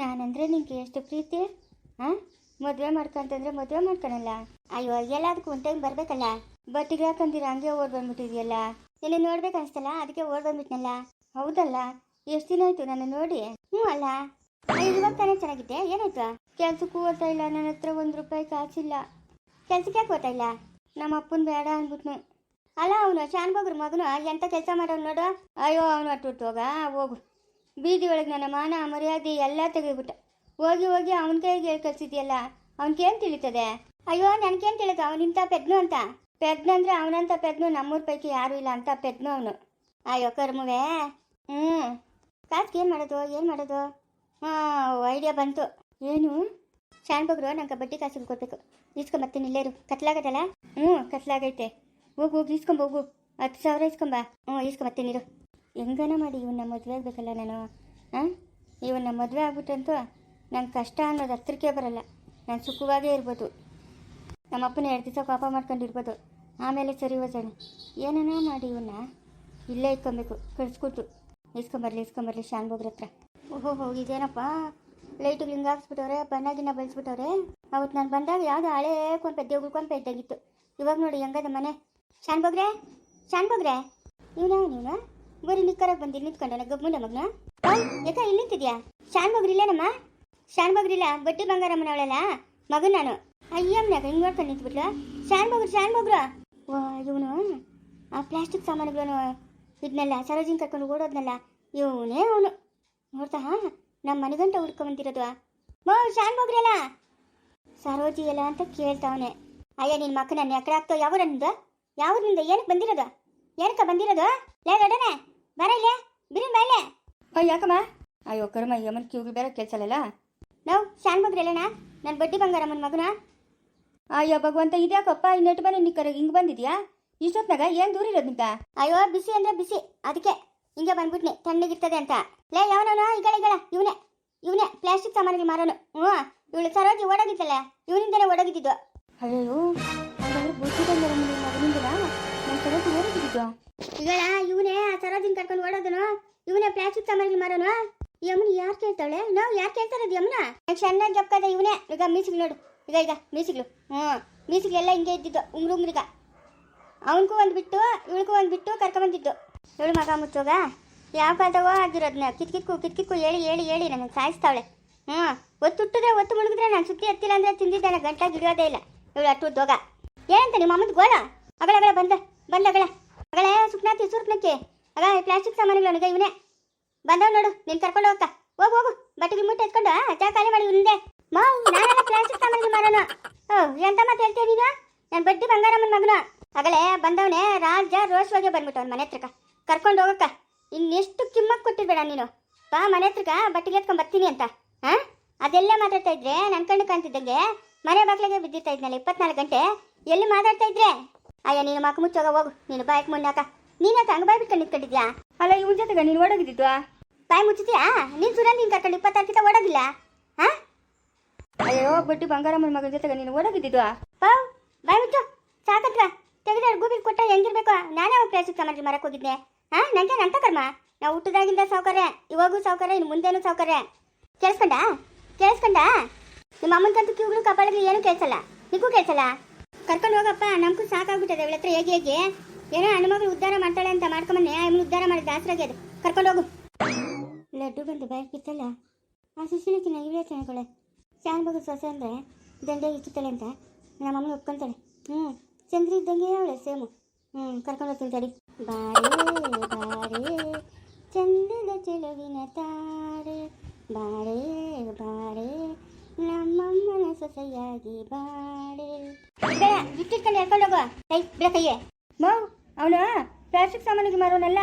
ನಾನಂದ್ರೆ ನಿಂಗೆ ಎಷ್ಟು ಪ್ರೀತಿ? ಹಾಂ ಮದುವೆ ಮಾಡ್ಕೊಂತಂದ್ರೆ ಮದುವೆ ಮಾಡ್ಕೊಳಲ್ಲ ಅಯ್ಯೋ ಎಲ್ಲದಕ್ಕೂ ಒಂದು ಟೈಮ್ ಬರಬೇಕಲ್ಲ? ಬಟ್ಟಿಗೆ ಹಾಕಂದಿರ ಹಂಗೆ ಓಡ್ ಬಂದ್ಬಿಟ್ಟಿದ್ಯಲ್ಲ? ನಿನ್ನ ನೋಡ್ಬೇಕು ಅನಿಸ್ತಲ್ಲ ಅದಕ್ಕೆ ಓಡ್ ಬಂದ್ಬಿಟ್ನಲ್ಲ? ಹೌದಲ್ಲ? ಎಷ್ಟು ದಿನ ಆಯ್ತು ನನ್ನ ನೋಡಿ? ಹ್ಞೂ ಅಲ್ಲ? ಇವಾಗ ತಾನೇ ಚೆನ್ನಾಗಿದ್ದೆ? ಏನಾಯ್ತು? ಕೆಲ್ಸಕ್ಕೂ ಓದ್ತಾ ಇಲ್ಲ, ನನ್ನ ಹತ್ರ ಒಂದು ರೂಪಾಯಿ ಕಾಸಿಲ್ಲ. ಕೆಲ್ಸಕ್ಕೆ ಯಾಕೆ ಓದ್ತಾ ಇಲ್ಲ? ನಮ್ಮ ಅಪ್ಪನ ಬೇಡ ಅಂದ್ಬಿಟ್ನು. ಅಲ್ಲ, ಅವನು ಶಾನ್ಭೋಗ್ರ ಮಗನು, ಎಂತ ಕೆಲಸ ಮಾಡೋನು ನೋಡು? ಅಯ್ಯೋ, ಅವನು ಅಟ್ಟು ಹೋಗ, ಹೋಗು. ಬೀದಿ ಒಳಗೆ ನನ್ನ ಮಾನ, ಮರ್ಯಾದೆ ಎಲ್ಲ ತೆಗೆದ್ಬಿಟ್ಟ. ಹೋಗಿ ಹೋಗಿ ಅವನ ಕೈಗೆ ಹೇಳ್ ಕಳ್ಸಿದ್ಯಲ್ಲ ಅವನಿಗೇನು ತಿಳಿತದೆ? ಅಯ್ಯೋ ನನಗೇನು ತಿಳಿದ? ಅವನಿಂತ ಪೆದ್ನು ಅಂತ. ಪೆದ್ನು ಅಂದ್ರೆ ಅವನಂತ ಪೆದ್ನು, ನಮ್ಮೂರ ಪೈಕಿ ಯಾರೂ ಇಲ್ಲ ಅಂತ ಪೆದ್ನು ಅವನು. ಅಯ್ಯೋ, ಕರ್ಮವೇ. ಹ್ಞೂ ಕಾಸ್ಗೆ ಏನು ಮಾಡೋದು? ಏನು ಮಾಡೋದು? ಹಾಂ ಐಡಿಯಾ ಬಂತು. ಏನು? ಶಾಣ್ಬಗ್ರು ನಂಗೆ ಬಡ್ಡಿ ಕಾಸಿಗೆ ಕೊಡ್ಬೇಕು. ಇಸ್ಕೊಂಬರ್ತೀನಿ ಇಲ್ಲೇರು ಕತ್ಲಾಗದಲ್ಲ? ಹ್ಞೂ ಕತ್ಲಾಗೈತೆ. ಹೋಗು, ಹೋಗಿ ಇಸ್ಕೊಂಬ ಹೋಗು. ಹತ್ತು ಸಾವಿರ ಇಸ್ಕೊಂಬ ಹ್ಞೂ ಇಸ್ಕೊಂಬರ್ತೀನಿ ಇರು. ಹೆಂಗನ ಮಾಡಿ ಇವನ್ನ ಮದುವೆ ಆಗಬೇಕಲ್ಲ ನಾನು? ಹಾಂ ಇವನ್ನ ಮದುವೆ ಆಗ್ಬಿಟ್ಟಂತೂ ನಂಗೆ ಕಷ್ಟ ಅನ್ನೋದು ಹತ್ರಕ್ಕೆ ಬರಲ್ಲ. ನಾನು ಸುಖವಾಗೇ ಇರ್ಬೋದು. ನಮ್ಮಪ್ಪನ ಎರಡು ದಿವಸ ಕೋಪ ಮಾಡ್ಕೊಂಡಿರ್ಬೋದು ಆಮೇಲೆ ಸರಿ ಹೋಗೋಣ. ಏನನ ಮಾಡಿ ಇವನ್ನ ಇಲ್ಲೇ ಇಟ್ಕೊಬೇಕು ಕಳಿಸ್ಕೊಟ್ಟು ಇಸ್ಕೊಂಬರ್ಲಿ ಇಸ್ಕೊಂಬರ್ಲಿ ಶಾನ್ಭೋಗ್ರ ಹತ್ರ. ಓಹೋ ಇದೇನಪ್ಪ? ಲೈಟಿಗೆ ಹಿಂಗೆ ಹಾಕ್ಸ್ಬಿಟ್ಟವ್ರೆ ಬಣ್ಣಗಿನ್ನ ಬೆಳೆಸ್ಬಿಟ್ಟವ್ರೆ? ಅವತ್ತು ನಾನು ಬಂದಾಗ ಯಾವುದೋ ಹಳೆ ಕೊಂಪೆ, ದೇವ್ಗಳು ಕೊಂಪೆ ಇದ್ದಾಗಿತ್ತು. ಇವಾಗ ನೋಡಿ ಹೆಂಗದ ಮನೆ. ಶಾನ್ಭೋಗ್ರೆ? ಶಾನ್ಭೋಗ್ರೆ? ಇವನ ನೀನು? ಬರೀ ನಿಕ್ಕರಾಗ ಬಂದಿ ನಿಂತ್ಕೊಂಡ ಗಬ್ಬುಂಡ ಮಗನ? ಯಾಕ ಇಲ್ಲಿ ನಿಂತಿದ್ಯಾ? ಶಾನ್ಭೋಗ್ರಿ ಇಲ್ಲೇನಮ್ಮ? ಬಟ್ಟಿ ಬಂಗಾರಮ್ಮನ ಅವಳಲ್ಲ ಮಗನ್ ನಾನು. ಅಯ್ಯಮ್ಮನಾಗ ಹಿಂಗ್ ನೋಡ್ಕೊಂಡು ನಿಂತ್ಬಿಟ್ಲ. ಶಾನ್ ಶಾನ್ಭೋಗ್ರು ಓ, ಇವನು ಆ ಪ್ಲಾಸ್ಟಿಕ್ ಸಾಮಾನುಗಳನ್ನು ಇದನ್ನೆಲ್ಲ ಸರೋಜಿನ ಕರ್ಕೊಂಡು ಓಡೋದ್ನಲ್ಲ, ಇವನೇ ಅವನು. ನೋಡ್ತಾ ನಮ್ಮ ಮನೆಗಂಟ ಹುಡ್ಕೊಂಬಂದಿರೋದು. ಮೋ, ಶಾನ್ ಮಗ್ರಲ್ಲ ಸರೋಜಿ ಎಲ್ಲ ಅಂತ ಕೇಳ್ತಾವನೆ. ಅಯ್ಯ ನಿನ್ನ ಮಕ್ಕನನ್ನ ಎಕಡೆ ಆಗ್ತೋ ಯಾವ ನಿಂದು ಏನಕ್ಕೆ ಬಂದಿರೋದು? ಏನಕ್ಕ ಬಂದಿರೋದು? ಲೇ, ಗಡನೆ! ಬರ ಇಲ್ಲೇ ಬಿರಿ ಮೇಲೆ. ಅಯ್ಯ ಯಾಕಮ್ಮ? ಅಯ್ಯೋ ಕರ್ಮ ಯಮನ್ ಕಿವಿಗೆ ಬೇರೆ ಕೇಳಿಸಲ್ಲ ನಾವು ಶಾನ್ ಅಲ್ಲಣ್ಣ ನನ್ನ ಬಡ್ಡಿ ಬಂಗಾರಮ್ಮನ ಮಗನ? ಅಯ್ಯೋ ಭಗವಂತ ಇದ್ಯಾಕಪ್ಪ? ಈ ನೆಟ್ಟು ಮನೆ ನಿಕ್ಕರ ಹಿಂಗೆ ಬಂದಿದ್ಯಾ? ಇಷ್ಟೊತ್ನಾಗ ಏನು ದೂರ ಇರೋದು ನಿಂತ? ಅಯ್ಯೋ ಬಿಸಿ ಅಂದ್ರೆ ಬಿಸಿ. ಅದಕ್ಕೆ ಹಿಂಗೆ ಬಂದ್ಬಿಟ್ನೆ. ತಣ್ಣಗಿರ್ತದೆ ಅಂತ. ಲೇ ಯಾವನವನು? ಈಗಳ ಈಗಳ ಇವನೇ. ಇವನೇ. ಪ್ಲಾಸ್ಟಿಕ್ ಸಾಮಾನಿಗೆ ಮಾರೋನು. ಹ್ಞೂ. ಇವಳು ಸರೋಜಿ ಓಡೋಗಿದ್ದಲ್ಲ ಇವನಿಂದನೇ ಓಡೋಗಿದ್ದು. ಅಯ್ಯೋ ಬುದ್ಧಿ ಬಂದರ ಮಗನಿಂದ ನನ್ನ ಸರೋಜಿ ಓಡಿದ್ದು ಈಗಳ ಇವನೇ ಆ ಸರೋಜಿನ ಕರ್ಕೊಂಡು ಓಡೋದನು. ಇವನೇ ಪ್ಲಾಸ್ಟಿಕ್ ಸಾಮಾನಿಗೆ ಮಾರೋನು. ಯಮುನ ಯಾರು ಕೇಳ್ತಾಳೆ? ನಾವು ಯಾರು ಕೇಳ್ತಾರದು ಯಮುನ ಚೆನ್ನಾಗಿ ಜಪ್ಕದ ಇವನೇ. ಈಗ ಮೀಸಿಗಳು ನೋಡು. ಈಗ ಈಗ ಮೀಸಿಗ್ಲು. ಹ್ಞೂ. ಮೀಸಿಗ್ಲೆಲ್ಲ ಹಿಂಗೆ ಇದ್ದಿದ್ದು. ಉಂಗ್ರು ಉಂಗ್ರಿಗ ಅವನಿಗೂ ಒಂದು ಬಿಟ್ಟು, ಇವಳಿಗೂ ಒಂದು ಬಿಟ್ಟು ಕರ್ಕೊಂಬಂದಿದ್ದು ಇವಳು ಮಗ ಮುಚ್ಚೋಗ. ಯಾವ ಕಾಲದಾಗೋ ಆಗಿರೋದನ್ನ ಕಿತ್ಕಿಕ್ಕು ಕಿತ್ಕಿಕ್ಕು ಹೇಳಿ ಹೇಳಿ ಹೇಳಿ. ನನಗೆ ಸಾಯಿಸ್ತಾವಳೆ. ಹ್ಞೂ. ಒತ್ತು ಹುಟ್ಟಿದ್ರೆ ಒತ್ತು ಮುಳುಗಿದ್ರೆ ನಾನು ಸುತ್ತಿ ಎತ್ತಿಲ್ಲ ಅಂದರೆ ತಿಂದಿದ್ದಾನೆ ಗಂಟಾಗಿ ಹಿಡಿಯೋದೇ ಇಲ್ಲ. ಇವಳು ಅಟ್ಟು ದೋಗ ಏನಂತ ನಿಮ್ಮ ಅಮ್ಮದ ಗೋಳ? ಅಗಳ ಬಂದ. ಬಂದಗಳ ಅಗಳೇ ಸುಪ್ನಾತಿ ತಿಸುರ್ಪ್ನಕ್ಕೆ ಆಗ ಪ್ಲಾಸ್ಟಿಕ್ ಸಾಮಾನುಗಳು ನನಗೆ, ಇವನೇ. ಬಂದವ್ ನೋಡು, ನೀನು ಕರ್ಕೊಂಡು ಹೋಗ್ತಾ. ಹೋಗು ಹೋಗು. ಬಟ್ಟೆಗೆ ಮುಟ್ಟೆ ಎತ್ಕೊಂಡು ಚಾ ಖಾಲಿ ಮಾಡಿ ಹಿಂದೆ. ಮಾವ್ ನಾನೆಲ್ಲ ಪ್ಲಾಸ್ಟಿಕ್ ಸಾಮಾನುಗಳು ಮಾರೋಣ ಓ, ಎಂತ ಮಾತು ಹೇಳ್ತೀಯ ನೀನು? ನನ್ನ ಬಡ್ಡಿ ಬಂಗಾರಮ್ಮನ ಮಗನು. ಅಗಳೇ ಬಂದವನೇ ರಾಜ ರೋಷವಾಗಿ ಬಂದ್ಬಿಟ್ಟು ಅವ್ನ ಮನೆ ಹತ್ರಕ ಕರ್ಕೊಂಡು ಹೋಗಕ್ಕ. ಇನ್ನೆಷ್ಟು ಕಿಮ್ಮಕ್ ಕೊಟ್ಟಿರ್ಬೇಡ ನೀನು. ಬಾ, ಮನೆ ಹತ್ರಕ ಬಟ್ಟೆಗೆ ಎತ್ಕೊಂಡು ಬರ್ತೀನಿ ಅಂತ. ಹಾಂ ಅದೆಲ್ಲ ಮಾತಾಡ್ತಾ ಇದ್ರೆ ನನ್ನ ಕಣ್ಣು ಕಾಣ್ತಿದ್ದಂಗೆ ಮನೆ ಬಾಗ್ಲಿಗೆ ಬಿದ್ದಿರ್ತಾ ಇದ್ನಲ್ಲ ಇಪ್ಪತ್ನಾಲ್ಕು ಗಂಟೆ. ಎಲ್ಲಿ ಮಾತಾಡ್ತಾ ಇದ್ರೆ? ಅಯ್ಯ ನೀನು ಮಕ್ಕ ಮುಚ್ಚೋಗ ಹೋಗು. ನೀನು ಬಾಯ್ಕ್ ನೀನು ನೀನಾಕ ಹಂಗ ಬಾಯ್ ಬಿಟ್ಕೊಂಡು ನಿಂತ್ಕೊಂಡಿದ್ಯಾ? ಅಲ್ಲ ಇವನ ಜೊತೆಗ ನೀನು ಓಡೋಗಿದ್ದು ಬಾಯ್ ಮುಚ್ಚಿದ್ಯಾ? ನೀನು ಸುರ ನೀನು ಕರ್ಕೊಂಡು ಇಪ್ಪತ್ತಾರು ಕಿತ ಓಡೋಗಿಲ್ಲ? ಹಾ? ಅಯ್ಯೋ ಬಿಟ್ಟು ಬಂಗಾರಮ್ಮನ ಮಗನ ಜೊತೆಗ ನೀನು ಓಡೋಗಿದ್ದು ಪಾವ್ ಬಾಯ್ ಮುಚ್ಚು. ಸಾಕತ್ರ. ತೆಗೆದ್ರೆ ಗೂಬಿಗೆ ಕೊಟ್ಟ ಹೆಂಗಿರ್ಬೇಕು? ನಾನೇ ಅವ್ನು ಪ್ಲಾಸ್ಟಿಕ್ ಸಮಾಜ ಮರಕ್ಕೆ ಹೋಗಿದ್ದೆ ಹಾ ನಂಗೆ ನಂತ ಕರ್ಮ. ನಾವು ಹುಟ್ಟದಾಗಿಂದ ಸೌಕರ್ಯ ಇವಾಗೂ ಸೌಕರ್ಯ ಇನ್ನು ಮುಂದೇನು ಸೌಕರ್ಯ ಕೇಳಿಸ್ಕೊಂಡ? ಕೇಳಿಸ್ಕೊಂಡ? ನಿಮ್ಮ ಅಮ್ಮನಕಂತೂ ಕಿವುಗಳು ಕಪಾಳಿಗೆ ಏನು ಕೇಳಿಸಲ್ಲ? ನಿಗೂ ಕೇಳಿಸಲ್ಲ? ಕರ್ಕೊಂಡು ಹೋಗಪ್ಪ, ನಮಗೂ ಸಾಕಾಗ್ಬಿಟ್ಟದೆ ಅವಳ ಹತ್ರ ಹೇಗೆ ಹೇಗೆ? ಏನೋ ಹಣ್ಣುಮಗಳು ಉದ್ಧಾರ ಮಾಡ್ತಾಳೆ ಅಂತ ಮಾಡ್ಕೊಂಬನ್ನೆ ಅವನು ಉದ್ಧಾರ ಮಾಡಿದ ಆಸರಾಗಿ ಅದು. ಕರ್ಕೊಂಡು ಹೋಗು. ಲಡ್ಡು ಬಂದು ಬಾಯ್ ಕಿತ್ತಲ್ಲ? ಆ ಸುಶೀಲಕ್ಕಿನ ಇವಳೇ ಚೆನ್ನಾಗಳೆ ಶಾನ್ ಮಗು ಸೊಸೆ ಅಂದರೆ? ದಂಡೆ ಇಚ್ಚುತ್ತಾಳೆ ಅಂತ. ನಮ್ಮ ಅಮ್ಮನ ಒಪ್ಕೊಂತಾಳೆ. ಹ್ಞೂ ಚಂದ್ರಿ ಇದ್ದಂಗೆ ಅವಳೆ, ಸೇಮು. ಹ್ಞೂ ಕರ್ಕೊಂಡು ಹೋಗ್ತೀನಿ ತಡಿ. ಬಾರೇ ಬಾರೇ ಚಂದದ ಚೆಲುವಿನ ತಾರೆ. ಬಾರೇ ಬಾರೇ ನಮ್ಮಮ್ಮನ ಸೊಸೆಯಾಗಿ ಬಾಳೆ ಬೇಡ ಹಾಕೊಂಡು ಹೋಗು ಕೈ ಬಿಡ ಕೈಯೇ. ಮಾವ್ ಅವನು ಪ್ಲಾಸ್ಟಿಕ್ ಸಾಮಾನಿಗೆ ಮಾರೋನಲ್ಲ.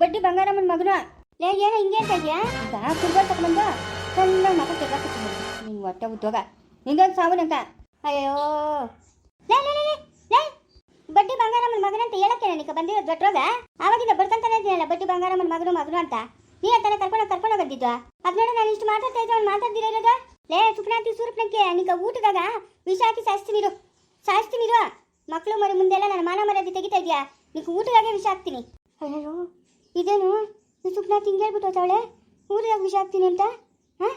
ಬಡ್ಡಿ ಬಂಗಾರಮ್ಮನ ಮಗನು. ಲೇ ಏನೋ ಹಿಂಗೆ ಅಂತ ಇದೆಯಾ? ಈಗ ಫುಟ್ಬಾಲ್ ತಗೊಂಬಂದು ಸಣ್ಣ ಮಗ ತೆಗಾಕಿತ್ತು ನಿಂಗೆ ಹೊಟ್ಟೆ ಉದ್ಯೋಗ. ಅಯ್ಯೋ. ಲೇ ಲೇ ಲೇ, ಲೇ ಬಡ್ಡಿ ಬಂಗಾರಮ್ಮನ ಮಗನಂತ ಹೇಳಕ್ಕೆ ನನಗೆ ಬಂದಿರೋ ದೊಡ್ಡರೋಗ ಆವಾಗಿಂದ ಬರ್ಕಂತಾನೆ ಇದೆಯಲ್ಲ ಬಡ್ಡಿ ಬಂಗಾರಮ್ಮನ ಮಗನು ಮಗನು ಅಂತ. ನೀ ಅಂತಾನೆ ಕರ್ಕೊಂಡು ಕರ್ಕೊಂಡು ಹೋಗಿದ್ದ ಅದ್ ನಾನು ಇಷ್ಟು ಮಾತಾಡ್ತಾ ಇದ್ದೆ ಅವ್ನು ಲೇ ಸುಪ್ನಾಂತಿ ಸೂರ್ಪನಕ್ಕೆ ನಿಂಗೆ ಊಟದಾಗ ವಿಷ ಹಾಕಿ ಸಾಯಿಸ್ತೀನಿ ಇರು ಸಾಯಿಸ್ತೀನಿ ಇರು ಮಕ್ಕಳು ಮರಿ ಮುಂದೆಲ್ಲ ನನ್ನ ಮಾನ ಮರ್ಯಾದೆ ತೆಗಿತಾ ಇದೆಯಾ? ನಿಂಗೆ ಊಟದಾಗೆ ವಿಷ ಹಾಕ್ತೀನಿ. ಅಯ್ಯೋ ಇದೇನು? ಸುಪ್ನ ತಿಂಗೇಳ್ಬಿಟ್ಟು ಹೋತಾಳೆ ಊಟದಾಗ ವಿಷ ಹಾಕ್ತೀನಿ ಅಂತ? ಹಾಂ?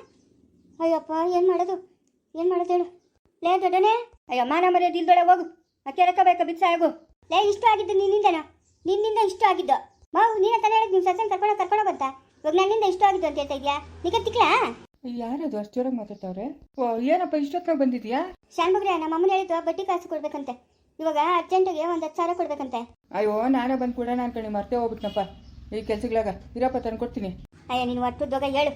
ಅಯ್ಯಪ್ಪ, ಏನು ಮಾಡೋದು? ಏನು ಮಾಡೋದು ಹೇಳು? ಲೇ ದೊಡ್ಡನೆ, ಅಯ್ಯೋ, ಮಾನ ಮರ್ಯಾದೆ ಇಲ್ದೊಳೆ ಹೋಗು. ಅಕ್ಕಿ ರೊಕ್ಕ ಬೇಕಾ ಬಿಕ್ಸ ಆಗು ಲೇ, ಇಷ್ಟು ಆಗಿದ್ದು ನಿನ್ನಿಂದನ? ನಿನ್ನಿಂದ ಇಷ್ಟ ಆಗಿದ್ದು? ಮಾವು, ನೀನು ತಾನೇ ಹೇಳಿದ್ ನಿಮ್ಮ ಸಸ್ಯನ ಕರ್ಕೊಂಡು ಕರ್ಕೊಂಡು ಬಂತ ಇವಾಗ ನನ್ನಿಂದ ಇಷ್ಟು ಆಗಿದ್ದು ಅಂತ ಹೇಳ್ತಾ ಇದೆಯಾ? ತಿಕ್ಲಾ ಯಾರದು ಅಷ್ಟು ಜೋರಾಗಿ ಮಾತಾಡ್ತಾವ್ರೆ? ಏನಪ್ಪ ಇಷ್ಟೊತ್ತಿನಾಗ ಬಂದಿದ್ಯಾ? ಶಾನ್ಭಗ್ರೆ ನಮ್ಮ ಅಮ್ಮನ ಹೇಳಿದ್ದು ಬಡ್ಡಿ ಕಾಸು ಕೊಡ್ಬೇಕಂತೆ. ಇವಾಗ ಅರ್ಜೆಂಟಿಗೆ ಒಂದು ಹತ್ತು ಸಾವಿರ ಕೊಡ್ಬೇಕಂತೆ. ಅಯ್ಯೋ ನಾನೇ ಬಂದು ಕೂಡ ನಾನು ಕಣಿ ಮರ್ತೇ ಹೋಗ್ಬಿಟ್ನಪ್ಪ. ಈ ಕೆಲ್ಸಗಳಾಗ ಇರಪ್ಪ ತಂದ್ಕೊಡ್ತೀನಿ ಅಯ್ಯ ನೀನು ಒಟ್ಟುದೋಗ ಹೇಳು.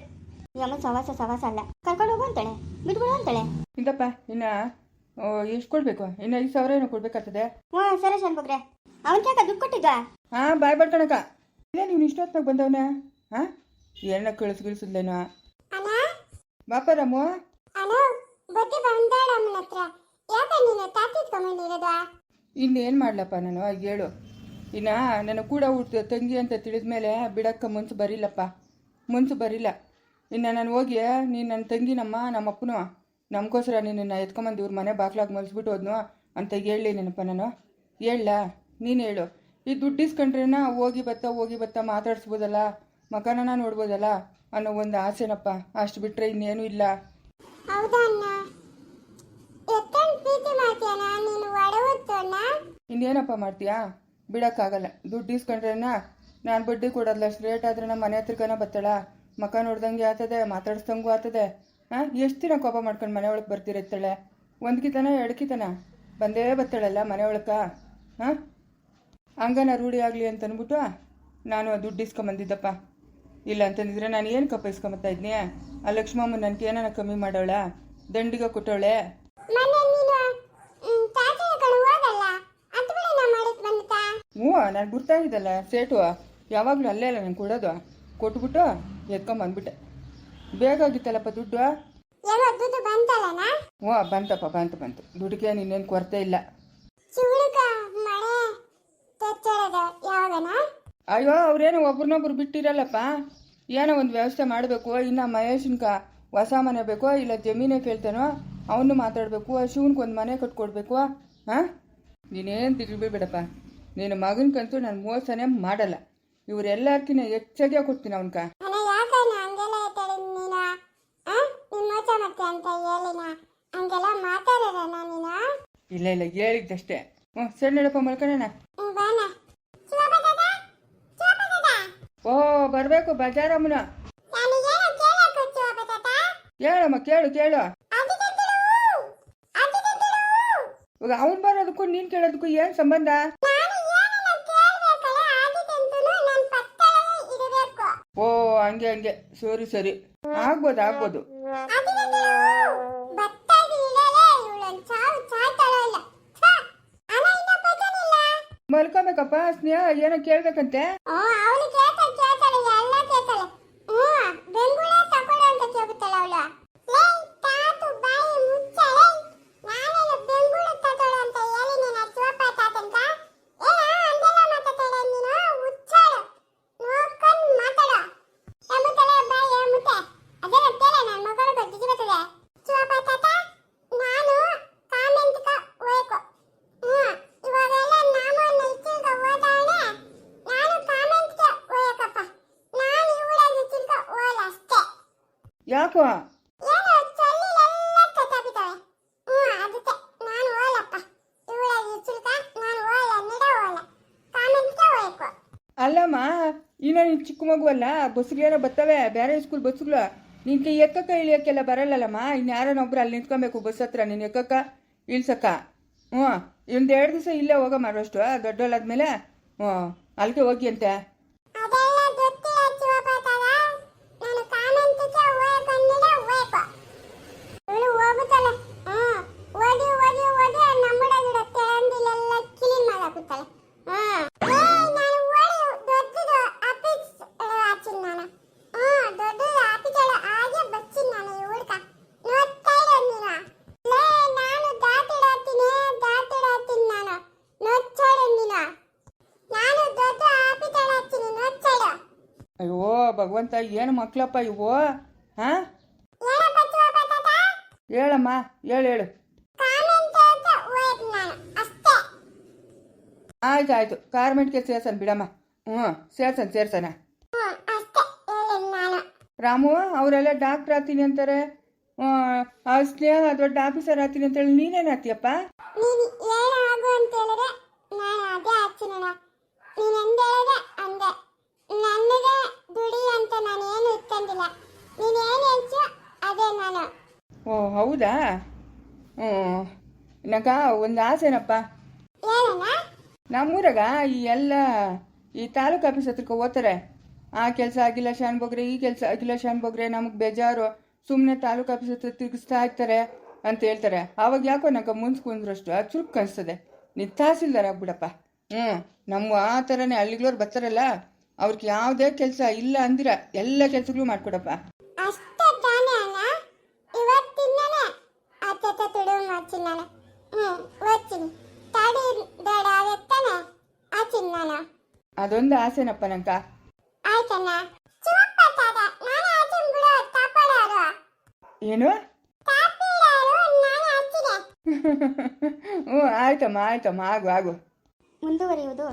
ಈ ಅಮ್ಮ ಸವಾಸ ಸವಾಸ ಅಲ್ಲ. ಕರ್ಕೊಂಡು ಹೋಗು ಅಂತಾಳೆ. ಬಿಟ್ಬಿಡು ಅಂತಾಳೆ. ಇಂದಪ್ಪ ಇನ್ನ ಎಷ್ಟು ಕೊಡಬೇಕು? ಇನ್ನು ಐದು ಸಾವಿರ ಏನೋ ಕೊಡ್ಬೇಕಾಗ್ತದೆ. ಹ್ಞೂ ಸರಿ ಶಾನ್ಭಗ್ರೆ ಅವನ್ ಕ್ಯಾಕ ದುಡ್ಡು ಕೊಟ್ಟಿದ್ದ ಹಾಂ ಬಾಯ್ ಬಡ್ಕಣಕ್ಕ ಇಲ್ಲ ನೀನು ಇಷ್ಟೊತ್ತಿನಾಗ ಬಂದವನ? ಹಾಂ? ಏನ ಕಳಿಸ್ ಗಿಳಿಸಿದ್ಲೇನೋ ಬಾಪ ರಾಮು. ಅಲೋ ಬಡ್ಡಿ ಬಂದಾಳ ಅಮ್ಮನ ಹತ್ರ. ಯಾಕೆ ನೀನು ತಾತಿದ್ಕೊಂಬಂದಿರೋದು ಇನ್ನೇನು ಮಾಡ್ಲಪ್ಪ ನಾನು? ಹೇಳು. ಇನ್ನ ನನ್ನ ಕೂಡ ಹುಟ್ಟು ತಂಗಿ ಅಂತ ತಿಳಿದ ಮೇಲೆ ಬಿಡಕ್ಕೆ ಮುನ್ಸು ಬರಿಲ್ಲಪ್ಪ. ಮುನ್ಸು ಬರಿಲ್ಲ. ಇನ್ನು ನಾನು ಹೋಗಿ ನೀನು ನನ್ನ ತಂಗಿನಮ್ಮ ನಮ್ಮಪ್ಪನು ನಮಗೋಸ್ಕರ ನಿನ್ನನ್ನು ಎತ್ಕೊಂಬಂದು ಇವ್ರ ಮನೆ ಬಾಕ್ಲಾಗ್ ಮಲ್ಸ್ಬಿಟ್ಟು ಹೋದ್ನು ಅಂತ ಹೇಳಿ ನೆನಪ ನಾನು. ಹೇಳ ನೀನು ಹೇಳು. ಈ ದುಡ್ಡು ಇಸ್ಕೊಂಡ್ರೇನ ಹೋಗಿ ಬತ್ತ ಹೋಗಿ ಬತ್ತ ಮಾತಾಡ್ಸ್ಬೋದಲ್ಲ ಮಕನನ ನೋಡ್ಬೋದಲ್ಲ? ಅನ್ನೋ ಒಂದು ಆಸೆನಪ್ಪ. ಅಷ್ಟು ಬಿಟ್ಟರೆ ಇನ್ನೇನು ಇಲ್ಲ. ಇನ್ನೇನಪ್ಪ ಮಾಡ್ತೀಯಾ? ಬಿಡೋಕ್ಕಾಗಲ್ಲ. ದುಡ್ಡು ಇಸ್ಕೊಂಡ್ರೇನ? ನಾನು ಬಡ್ಡಿ ಕೊಡೋದಿಲ್ಲ ಅಷ್ಟು ರೇಟ್ ಆದ್ರೆ ನಮ್ಮ ಮನೆ ಹತ್ರಕನ ಬತ್ತಾಳ. ಮಕ ನೋಡ್ದಂಗೆ ಆತದೆ ಮಾತಾಡ್ಸ್ದಂಗೂ ಆತದೆ. ಹಾಂ ಎಷ್ಟು ದಿನ ಕೋಪ ಮಾಡ್ಕೊಂಡು ಮನೆ ಒಳಗೆ ಬರ್ತಿರತ್ತಾಳೆ? ಒಂದ್ಕಿತನ ಎಡ್ಕಿತನ ಬಂದೇ ಬತ್ತಾಳಲ್ಲ ಮನೆ ಒಳಕ. ಹಾಂ ಹಂಗನ ರೂಢಿ ಆಗಲಿ ಅಂತ ಅಂದ್ಬಿಟ್ಟು ನಾನು ದುಡ್ಡು ಇಸ್ಕೊಂಬಂದಿದ್ದಪ್ಪ. ಇಲ್ಲ ಅಂತಂದಿದ್ರೆ ನಾನು ಏನು ಕಪ್ಪ ಇಸ್ಕೊಂಬತ್ತಾ ಇದ್ನಿ? ಆ ಲಕ್ಷ್ಮಮ್ಮ ನನಗೆ ಏನಾನ ಕಮ್ಮಿ ಮಾಡೋಳ? ದಂಡಿಗೆ ಕೊಟ್ಟೋಳೆ ಹ್ಞೂ ನಾನು ಗುರ್ತಾಗಿದ್ದಲ್ಲ ಸೇಟು. ಯಾವಾಗಲೂ ಅಲ್ಲೇ ಅಲ್ಲ ನಂಗೆ ಕೊಡೋದು. ಕೊಟ್ಬಿಟ್ಟು ಎತ್ಕೊಂಬಂದ್ಬಿಟ್ಟೆ ಬೇಕಾಗಿತ್ತಲ್ಲಪ್ಪ ದುಡ್ಡು? ಏನೋ ದುಡ್ಡು ಹ್ಞೂ ಬಂತಪ್ಪ ಬಂತು ಬಂತು. ದುಡ್ಡಿಗೆ ಇನ್ನೇನು ಕೊರತೆ ಇಲ್ಲ. ಅಯ್ಯೋ ಅವ್ರೇನೋ ಒಬ್ರನ್ನೊಬ್ರು ಬಿಟ್ಟಿರಲ್ಲಪ್ಪ? ಏನೋ ಒಂದು ವ್ಯವಸ್ಥೆ ಮಾಡಬೇಕು ಇನ್ನು ಮಹೇಶನ್ಕ ಹೊಸ ಮನೆ ಬೇಕೋ ಇಲ್ಲ ಜಮೀನೇ ಕೇಳ್ತಾನೋ ಅವನು ಮಾತಾಡಬೇಕು ಶಿವನ್ಗೆ ಒಂದು ಮನೆ ಕಟ್ಕೊಡ್ಬೇಕು ಹಾಂ? ನೀನೇನು ತಿಳ್ಬಿಬೇಡಪ್ಪ ನಿನ್ನ ಮಗನ್ಕಂತೂ ನಾನು ಮೋಸನೇ ಮಾಡಲ್ಲ. ಇವರೆಲ್ಲರ್ಕಿನ್ನ ಹೆಚ್ಚಾಗೆ ಕೊಡ್ತೀನಿ ಅವನ್ಕ? ಇಲ್ಲ ಇಲ್ಲ ಹೇಳಿದ್ದಷ್ಟೇ. ಹ್ಞೂ ಸರಿ ನಡಪ್ಪ ಮಲ್ಕೊಳ್ಳೋಣ ಓ ಬರಬೇಕು ಬಜಾರಮ್ಮನ ಕೇಳಮ್ಮ ಕೇಳು ಕೇಳು. ಇವಾಗ ಅವ್ನು ಬರೋದಕ್ಕೂ ನೀನು ಕೇಳೋದಕ್ಕೂ ಏನು ಸಂಬಂಧ? ಓ, ಹಂಗೆ ಹಂಗೆ. ಸರಿ ಸರಿ. ಆಗ್ಬೋದು ಆಗ್ಬೋದು. ಸ್ನೇಹ ಏನೋ ಕೇಳ್ಬೇಕಂತೆ ಓ ಅವಳು ಕೇಳ್ತಾಳೆ ಕೇಳ್ತಾಳೆ ಎಲ್ಲ ಕೇಳ್ತಾಳೆ ಹ್ಞೂ ಬೆಂಗುಳೆ ತಗೊಳ್ಳು ಅಂತ ಕೇಳ್ತಾಳೆ ಅವಳು ಲೇ ತಾತು ಬಾಯಿ ಮುಚ್ಚಳೆ ನಾನೆಲ್ಲ ಬೆಂಗುಳೆ ತಗೊಳ್ಳು ಅಂತ ಹೇಳಿ ನೀನು ಶಿವಪ್ಪ ತಾತನ್ಕ ಏನ ಹಂಗೆಲ್ಲ ಮಾತಾಡ್ತಾಳೆ ನೀನು ಹುಚ್ಚಾಳು ನೋಡ್ಕೊಂಡು ಮಾತಾಡು ಎಮ್ಮುತ್ತಲೆ ಬಾಯಿ ಎಮ್ಮುತ್ತೆ ಅದೆಲ್ಲ ಕೇಳ ನನ್ನ ಮಗಳು ಬಜ್ಜಿಗೆ ಬರ್ತದೆ ಶಿವಪ್ಪ ತಾತ ನಾನು ಕಾಮೆಂಟ್ಕ ಹೋಯ್ಕೊ ಹ್ಞೂ ಇವಾಗೆಲ್ಲ ನಾಮನ್ನ ಇಚ್ಚಿಲ್ಕ ಹೋದವಳೆ ನಾನು ಕಾಮೆಂಟ್ಗೆ ಹೋಯಕಪ್ಪ ನಾನು ಇವಳಲ್ಲಿ ಇಚ್ಚಿಲ್ಕ ಹೋಗಲ್ಲ ಅಷ್ಟೇ ಯಾಕೋ ಏನೋ ಚೊಲ್ಲಿಲೆಲ್ಲ ಕತ್ತಾಬಿದ್ದಾವೆ ಹ್ಞೂ ಅದಕ್ಕೆ ನಾನು ಹೋಗಲ್ಲಪ್ಪ ಇವಳಲ್ಲಿ ಇಚ್ಚಿಲ್ಕ ನಾನು ಹೋಗಲ್ಲ ನಿಡ ಹೋಗಲ್ಲ ಕಾಮೆಂಟ್ಗೆ ಹೋಯ್ಕೊ ಅಲ್ಲಮ್ಮ ಇನ್ನೂ ನೀನು ಚಿಕ್ಕ ಮಗು ಅಲ್ಲ ಬಸ್ಗಳೇನೋ ಬರ್ತವೆ ಬೇರೆ ಸ್ಕೂಲ್ ಬಸ್ಗಳು ನಿನ್ಗೆ ಎಕ್ಕಕ್ಕ ಇಳಿಯೋಕ್ಕೆಲ್ಲ ಬರಲ್ಲಲ್ಲಮ್ಮ ಇನ್ನು ಒಬ್ರು ಅಲ್ಲಿ ನಿಂತ್ಕೊಬೇಕು ಬಸ್ ಹತ್ರ ನೀನು ಎಕ್ಕಕ್ಕ? ಇಳ್ಸಕ್ಕ? ಹ್ಞೂ ಒಂದು ಎರಡು ದಿವಸ ಇಲ್ಲೇ ಹೋಗಮ್ಮ ಅಷ್ಟು ದೊಡ್ಡೋಳಾದ್ಮೇಲೆ. ಹ್ಞೂ ಅಲ್ಲಿಗೆ ಹೋಗಿ ಅಂತೆ ಅದೆಲ್ಲ ಗೊತ್ತಿಲ್ಲ ಶಿವಪಾತಾಗ ನಾನು ಕಾಮೆಂಟ್ಗೆ ಹೋಯಕಂದಿಲ್ಲ ಹೋಯ್ಕೊ ಇವಳು ಹೋಗುತ್ತಲ್ಲ ಹ್ಞೂ ಓದಿ ಓದಿ ಓದಿ ನಮ್ಮಡ ಗಿಡ ತೆಳಂದಿಲೆಲ್ಲ ಕ್ಲೀನ್ ಮಾಡಾಕುತ್ತಲ್ಲ ಹ್ಞೂ ನಾನು ಓಡಿ ದೊಡ್ಡದು ಆಫೀಸ್ ಹಚ್ಚಿನ ನಾನು ಹ್ಞೂ ದೊಡ್ಡದು ಆಫೀಸ್ ಹಾಗೆ ಬಚ್ಚಿನ ನಾನು ಈ ಹುಡ್ಕ ನೋಡ್ತಾ ಇರೋ ನೀನು ಲೇ ನಾನು ದಾಟಿಡತ್ತೀನಿ ದಾಟಿಡತ್ತೀನಿ ನಾನು ನೋಡ್ಚಾಡು ನೀನು ನಾನು ದೊಡ್ಡ ಆಫೀಸ್ ಹಚ್ಚಿನಿ ನೋಡ್ಚಾಡು ಅಯ್ಯೋ ಭಗವಂತ ಏನು ಮಕ್ಕಳಪ್ಪ ಇವು ಹೇಳಮ್ಮ, ಹೇಳು ಹೇಳು. ಆಯ್ತು ಆಯ್ತು ಕಾರ್ಮೆಂಟ್ಗೆ ಸೇರ್ಸನ್ ಬಿಡಮ್ಮ. ಹ್ಮ್, ಸೇರ್ಸನ್, ಸೇರ್ಸನ. ರಾಮು, ಅವರೆಲ್ಲ ಡಾಕ್ಟರ್ ಆತೀನಿ ಅಂತಾರೆ. ಸ್ನೇಹ ದೊಡ್ಡ ಆಫೀಸರ್ ಆತೀನಿ ಅಂತೇಳಿ ಆತೀಯಪ್ಪ ನೀನು ಏನು ಆಗು ಅಂತ ಹೇಳಿದ್ರೆ ನಾನು ಅದೇ ಹಚ್ಚಿನ ನೀನು ಎಂದ ಹೇಳಿದ್ರೆ ಅಂದೆ ನನಗೆ ದುಡಿ ಅಂತ ನಾನು ಏನು ಇಟ್ಕೊಂಡಿಲ್ಲ ನೀನು ಏನು ಹೆಚ್ಚು ಅದೇ ನಾನು ಓ ಹೌದಾ? ಹ್ಞೂ. ನಗ ಒಂದು ಆಸೆನಪ್ಪ. ನಮ್ಮೂರಾಗ ಈ ಎಲ್ಲ ಈ ತಾಲೂಕು ಆಫೀಸ್ ಹತ್ರಕ್ಕೆ ಓದ್ತಾರೆ ಆ ಕೆಲಸ ಆಗಿಲ್ಲ ಶಾನ್ ಬೋಗ್ರೆ ಈ ಕೆಲಸ ಆಗಿಲ್ಲ ಶಾನ್ ಬೋಗ್ರೆ ನಮಗೆ ಬೇಜಾರು. ಸುಮ್ಮನೆ ತಾಲೂಕು ಆಫೀಸ್ ಹತ್ರ ತಿರುಗಿಸ್ತಾ ಇರ್ತಾರೆ ಅಂತ ಹೇಳ್ತಾರೆ. ಆವಾಗ ಯಾಕೋ ನಂಗೆ ಮುನ್ಸ್ ಕುಂದ್ರಷ್ಟು ಅದು ಚುರುಕು ಅನಿಸ್ತದೆ. ನಿತ್ತಾಸಿಲ್ದಾರ ತಹಸೀಲ್ದಾರ್ ಆಗ್ಬಿಡಪ್ಪ. ಹ್ಞೂ. ನಮ್ಮ ಆ ಥರನೇ ಹಳ್ಳಿಗಳವ್ರು ಬರ್ತಾರಲ್ಲ ಅವ್ರಿಗೆ ಯಾವುದೇ ಕೆಲಸ ಇಲ್ಲ ಅಂದಿರ ಎಲ್ಲ ಕೆಲಸಗಳು ಮಾಡ್ಕೊಡಪ್ಪ ಅಷ್ಟೇ ತಾನೇ ಅಣ್ಣ ಇವತ್ತಿಂದನೇ ಅತ್ತ ತುಡು ಮಾಡ್ತೀನಿ ನಾನು ಹ್ಞೂ ಓದ್ತೀನಿ. ತಡಿ ಬೇಡ ಆ ಚಿನ್ನನ? ನಾನು ಅದೊಂದು ಆಸೆನಪ್ಪ ನಂಕ. ಆಯ್ತಣ್ಣ. ತಾತ ನಾನು ಬಿಡು ಏನು? ಹ್ಮ್ ನಾನು ಹ್ಞೂ ಆಯ್ತಮ್ಮ ಆಯ್ತಮ್ಮ ಆಗು ಆಗು. ಮುಂದುವರಿಯುವುದು.